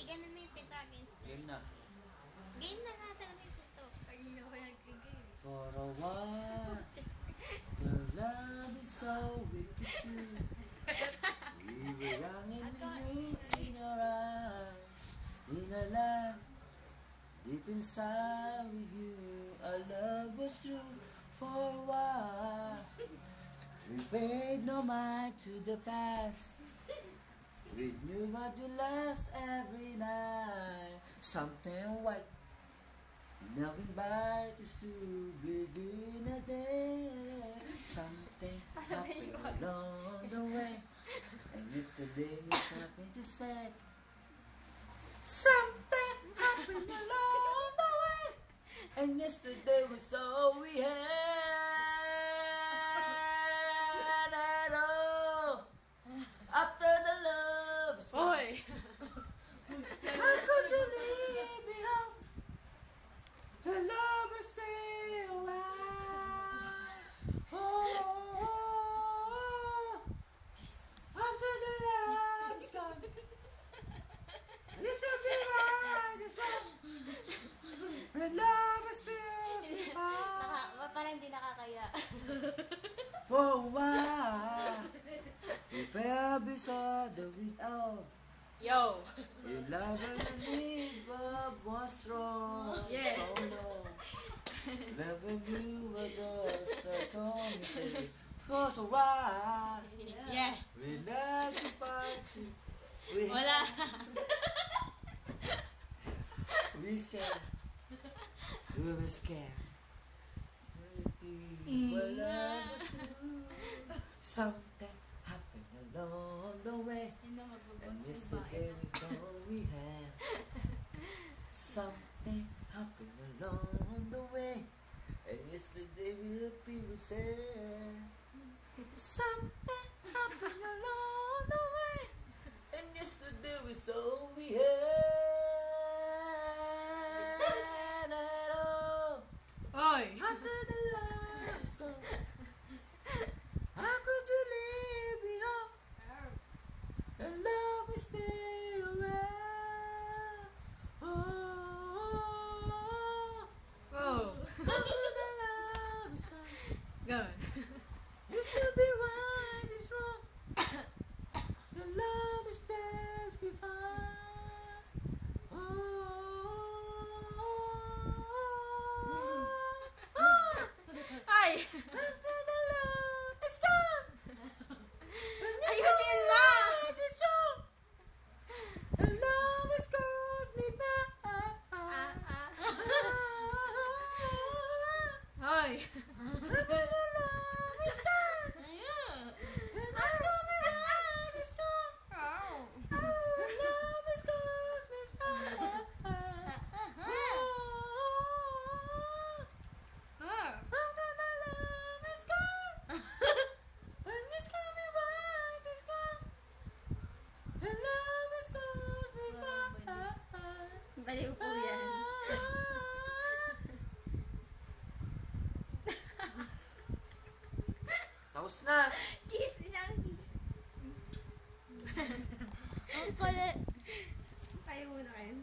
Di ganun mo yung the Game na. Game na nga talaga yung pito. Ayun ako nag-game. For a while, the love is so wicked too. We were young and new in our eyes, in our life. Deep inside with you, our love was true for a while. We paid no mind to the past. We knew what would last every night. Something white, nothing but is to begin a day. Something happened along the way, and yesterday was happy to say. Something happened along the way, and yesterday was all we had at all. After the love is gone. Oy! How could you leave me out? The love will stay away. Oh, after the love's gone, this will be right. It's wrong. The love will still survive Naka, parang hindi nakakaya. for a while. Prepare beside the without. Yo! You love and leave but was strong Yeah. so long. Never knew what the for so why Yeah! we like to party. We Wala! we said we were scared. Mm. Wala was true. Something happened along the way. And yesterday was all we had. Something happened along the way. And yesterday we happy we said. Something happened along the way. And yesterday was all we had at all. Oy! After the lights gone. How could you leave me on? And love will stay around. Oh, Oh! after the love is gone, Good. you still be right, it's wrong. The love is stands before. Oh, oh, Ay! after the na. Kiss, isang kiss. Ang kulit. Tayo muna kayo.